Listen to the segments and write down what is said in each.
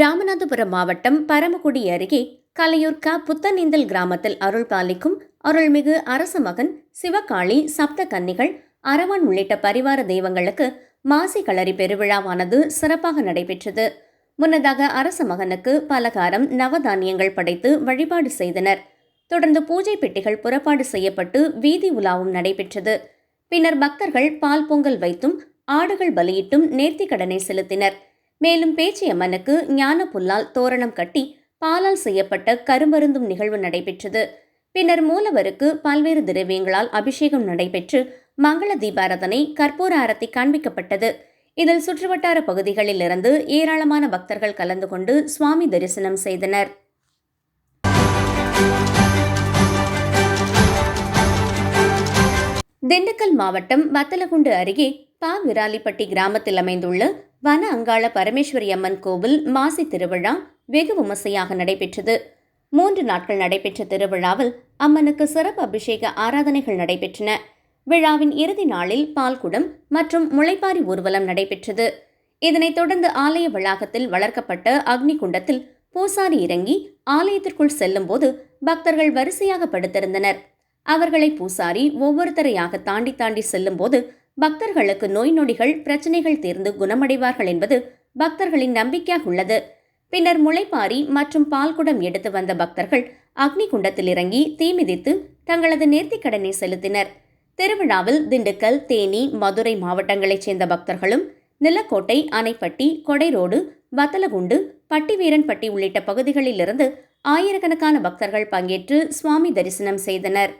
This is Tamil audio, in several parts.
ராமநாதபுரம் மாவட்டம் பரமக்குடி அருகே கலையூர் க. புத்தநீந்தல் கிராமத்தில் அருள் பாலிக்கும் அருள்மிகு அரச மகன் சிவகாளி சப்த கன்னிகள் அரவான் உள்ளிட்ட பரிவார தெய்வங்களுக்கு மாசி களரி பெருவிழாவானது சிறப்பாக நடைபெற்றது. முன்னதாக அரச மகனுக்கு பலகாரம் நவதானியங்கள் படைத்து வழிபாடு செய்தனர். தொடர்ந்து பூஜை பெட்டிகள் புறப்பாடு செய்யப்பட்டு வீதி உலாவும் நடைபெற்றது. பின்னர் பக்தர்கள் பால் பொங்கல் வைத்தும் ஆடுகள் பலியிட்டும் நேர்த்திக் கடனை செலுத்தினர். மேலும் பேச்சியம்மனுக்கு ஞான புல்லால் தோரணம் கட்டி பாலால் செய்யப்பட்ட கருமருந்தும் நிகழ்வு நடைபெற்றது. பின்னர் மூலவருக்கு பல்வேறு திரவியங்களால் அபிஷேகம் நடைபெற்று மங்கள தீபாரதனை கற்பூர ஆரத்தி காண்பிக்கப்பட்டது. இதில் சுற்றுவட்டார பகுதிகளில் இருந்து ஏராளமான பக்தர்கள் கலந்து கொண்டு சுவாமி தரிசனம் செய்தனர். திண்டுக்கல் மாவட்டம் வத்தலகுண்டு அருகே பா விராலிப்பட்டி கிராமத்தில் அமைந்துள்ள வன அங்காள பரமேஸ்வரி அம்மன் கோவில் மாசி திருவிழா வெகு விமர்சையாக நடைபெற்றது. மூன்று நாட்கள் நடைபெற்ற திருவிழாவில் அம்மனுக்கு சிறப்பு அபிஷேக ஆராதனைகள் நடைபெற்றன. விழாவின் இறுதி நாளில் பால்குடம் மற்றும் முளைப்பாரி ஊர்வலம் நடைபெற்றது. இதனைத் தொடர்ந்து ஆலய வளாகத்தில் வளர்க்கப்பட்ட அக்னி குண்டத்தில் பூசாரி இறங்கி ஆலயத்திற்குள் செல்லும்போது பக்தர்கள் வரிசையாக படுத்திருந்தனர். அவர்களை பூசாரி ஒவ்வொருத்தரையாக தாண்டி தாண்டி செல்லும்போது பக்தர்களுக்கு நோய் நொடிகள் பிரச்சனைகள் தீர்ந்து குணமடைவார்கள் என்பது பக்தர்களின் நம்பிக்கையாக உள்ளது. பின்னர் முளைப்பாரி மற்றும் பால்குடம் எடுத்து வந்த பக்தர்கள் அக்னி குண்டத்தில் இறங்கி தீ மிதித்து தங்களது நேர்த்திக் கடனை செலுத்தினர். திருவிழாவில் திண்டுக்கல் தேனி மதுரை மாவட்டங்களைச் சேர்ந்த பக்தர்களும் நிலக்கோட்டை அணைப்பட்டி கொடைரோடு வத்தலகுண்டு பட்டிவீரன்பட்டி உள்ளிட்ட பகுதிகளிலிருந்து ஆயிரக்கணக்கான பக்தர்கள் பங்கேற்று சுவாமி தரிசனம் செய்தனர்.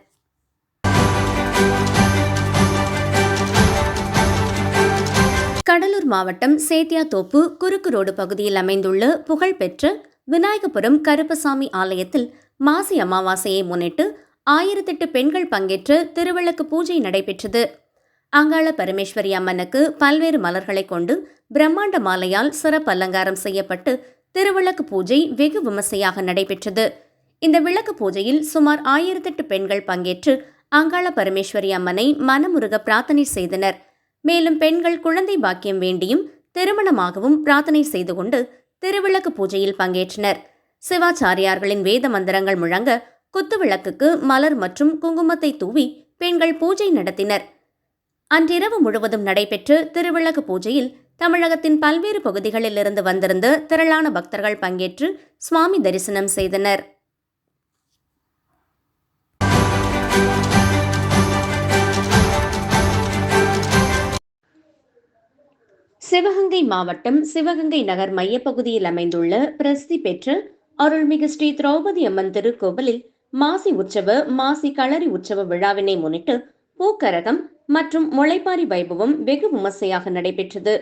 கடலூர் மாவட்டம் சேத்தியாத்தோப்பு குறுக்கு ரோடு பகுதியில் அமைந்துள்ள புகழ்பெற்ற விநாயகபுரம் கருப்பசாமி ஆலயத்தில் மாசி அமாவாசையை முன்னிட்டு ஆயிரத்தெட்டு பெண்கள் பங்கேற்று திருவிளக்கு பூஜை நடைபெற்றது. அங்காள பரமேஸ்வரி அம்மனுக்கு பல்வேறு மலர்களை கொண்டு பிரம்மாண்ட மாலையால் சிறப்பு அலங்காரம் செய்யப்பட்டு திருவிளக்கு பூஜை வெகு விமர்சையாக நடைபெற்றது. இந்த விளக்கு பூஜையில் சுமார் ஆயிரத்தெட்டு பெண்கள் பங்கேற்று அங்காள பரமேஸ்வரி அம்மனை மனமுருக பிரார்த்தனை செய்தனர். மேலும் பெண்கள் குழந்தை பாக்கியம் வேண்டியும் திருமணமாகவும் பிரார்த்தனை செய்து கொண்டு திருவிளக்கு பூஜையில் பங்கேற்றனர். சிவாச்சாரியார்களின் வேத மந்திரங்கள் முழங்க குத்துவிளக்குக்கு மலர் மற்றும் குங்குமத்தை தூவி பெண்கள் பூஜை நடத்தினர். அன்றிரவு முழுவதும் நடைபெற்ற திருவிளக்கு பூஜையில் தமிழகத்தின் பல்வேறு பகுதிகளிலிருந்து வந்திருந்த திரளான பக்தர்கள் பங்கேற்று சுவாமி தரிசனம் செய்தனர். சிவகங்கை மாவட்டம் சிவகங்கை நகர் மையப்பகுதியில் அமைந்துள்ள பிரசித்தி பெற்ற அருள்மிகு ஸ்ரீ திரௌபதி அம்மன் திருக்கோவிலில் மாசி உற்சவ மாசி களரி உற்சவ விழாவினை முன்னிட்டு பூக்கரகம் மற்றும் முளைப்பாரி வைபவம் வெகு விமர்சையாக நடைபெற்றது.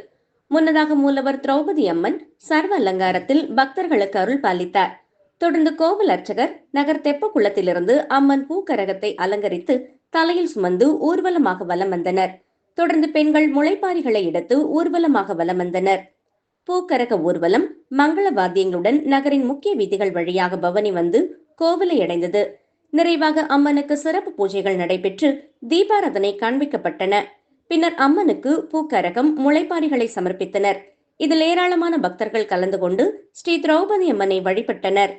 முன்னதாக மூலவர் திரௌபதி அம்மன் சர்வ அலங்காரத்தில் பக்தர்களுக்கு அருள் பாலித்தார். தொடர்ந்து கோவில் அர்ச்சகர் நகர் தெப்பக்குளத்திலிருந்து அம்மன் பூக்கரகத்தை அலங்கரித்து தலையில் சுமந்து ஊர்வலமாக வலம் வந்தனர். தொடர்ந்து பெண்கள் முளைப்பாரிகளை எடுத்து ஊர்வலமாக வலம் வந்தனர் பூக்கரக ஊர்வலம் மங்கள வாத்தியங்களுடன் நகரின் முக்கிய வீதிகள் வழியாக பவனி வந்து கோவிலை அடைந்தது. நிறைவாக அம்மனுக்கு சிறப்பு பூஜைகள் நடைபெற்று தீபாராதனை காண்பிக்கப்பட்டன. பின்னர் அம்மனுக்கு பூக்கரகம் முளைப்பாரிகளை சமர்ப்பித்தனர். இதில் ஏராளமான பக்தர்கள் கலந்து கொண்டு ஸ்ரீ திரௌபதி அம்மனை வழிபட்டனர்.